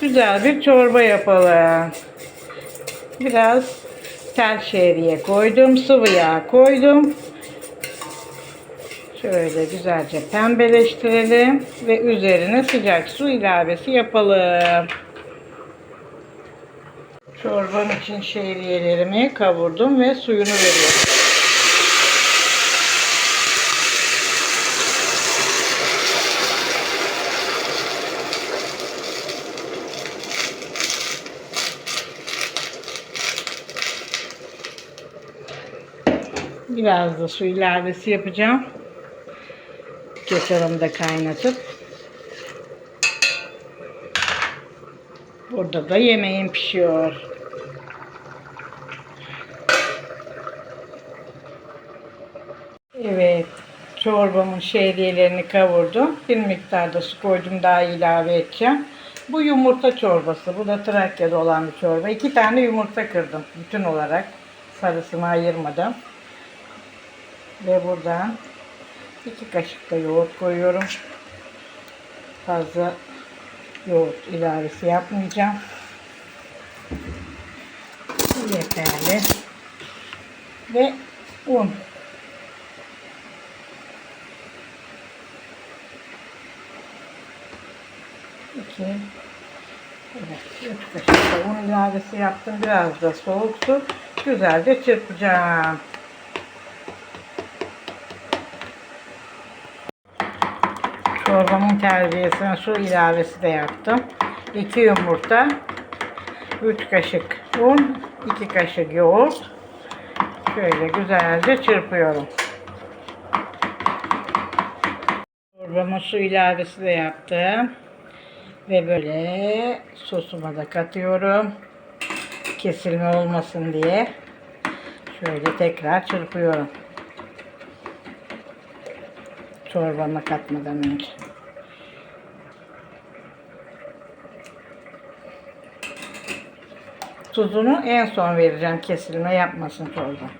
güzel bir çorba yapalım. Biraz tel şehriye koydum. Sıvı yağ koydum. Şöyle güzelce pembeleştirelim ve üzerine sıcak su ilavesi yapalım. Çorbam için şehriyelerimi kavurdum ve suyunu veriyorum. Biraz da su ilavesi yapacağım. Keserimi de kaynatıp. Burada da yemeğim pişiyor. Evet. Çorbamın şehriyelerini kavurdum. Bir miktar da su koydum daha ilave edeceğim. Bu yumurta çorbası. Bu da Trakya'da olan bir çorba. İki tane yumurta kırdım. Bütün olarak. Sarısını ayırmadım. Ve buradan iki kaşık da yoğurt koyuyorum. Fazla yoğurt ilavesi yapmayacağım. Yeterli. Ve un. İki. Evet, üç kaşık da un ilavesi yaptım. Biraz da soğuk su. Güzelce çırpacağım. Çorbamın terbiyesine su ilavesi de yaptım. 2 yumurta, 3 kaşık un, 2 kaşık yoğurt. Şöyle güzelce çırpıyorum. Çorbama su ilavesi de yaptım. Ve böyle sosuma da katıyorum. Kesilme olmasın diye. Şöyle tekrar çırpıyorum. Çorbama katmadan önce. Tuzunu en son vereceğim kesilme yapmasın çorba.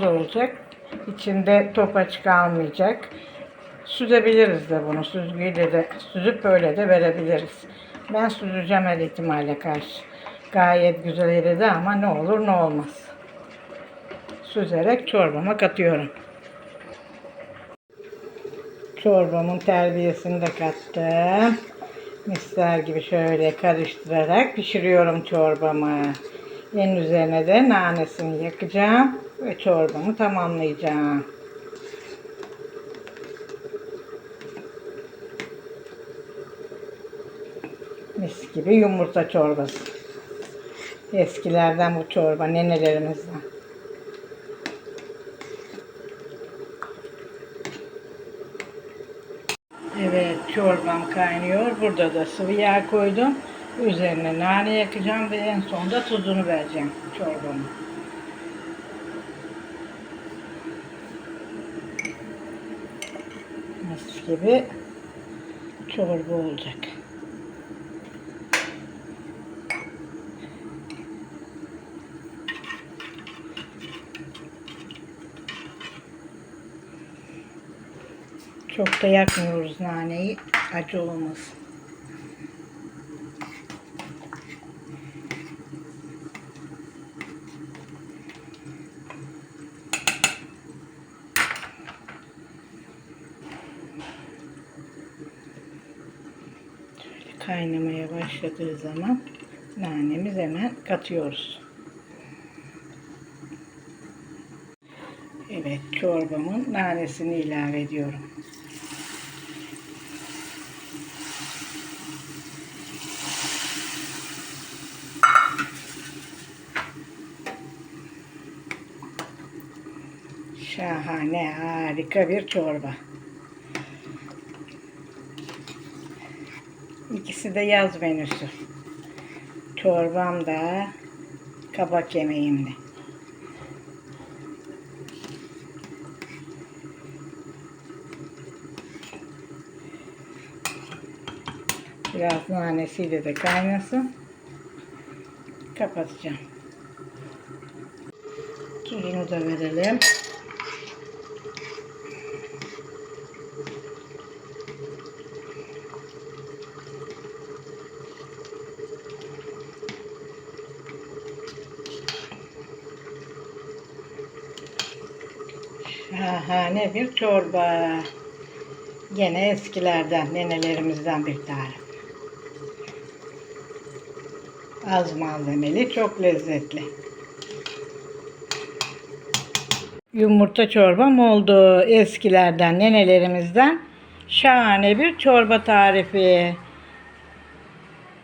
De olacak. İçinde topaç kalmayacak. Süzebiliriz de bunu. Süzgüyle de süzüp böyle de verebiliriz. Ben süzeceğim her ihtimale karşı. Gayet güzel eridi ama ne olur ne olmaz. Süzerek çorbama katıyorum. Çorbamın terbiyesini de kattım. Misler gibi şöyle karıştırarak pişiriyorum çorbamı. En üzerine de nanesini yakacağım ve çorbamı tamamlayacağım. Gibi yumurta çorbası. Eskilerden bu çorba, nenelerimizden. Evet, çorbam kaynıyor. Burada da sıvı yağ koydum. Üzerine nane yakacağım ve en sonunda tuzunu vereceğim çorbamı. Mis gibi çorba olacak. Çok da yakmıyoruz naneyi. Acı olmasın. Kaynamaya başladığı zaman nanemiz hemen katıyoruz. Evet çorbamın nanesini ilave ediyorum. Şahane, harika bir çorba. İkisi de yaz menüsü. Çorbam da kabak yemeğim de. Biraz nanesiyle de kaynasın. Kapatacağım. Tuzunu da verelim. Şahane bir çorba. Gene eskilerden, nenelerimizden bir tarif. Az malzemeli, çok lezzetli. Yumurta çorbam oldu. Eskilerden, nenelerimizden şahane bir çorba tarifi.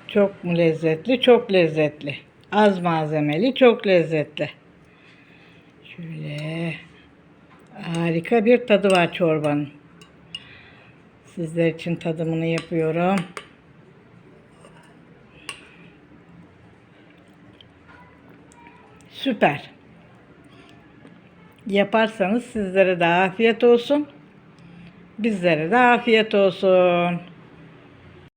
Çok mu lezzetli? Çok lezzetli. Az malzemeli, çok lezzetli. Şöyle harika bir tadı var çorbanın. Sizler için tadımını yapıyorum. Süper. Yaparsanız sizlere de afiyet olsun. Bizlere de afiyet olsun.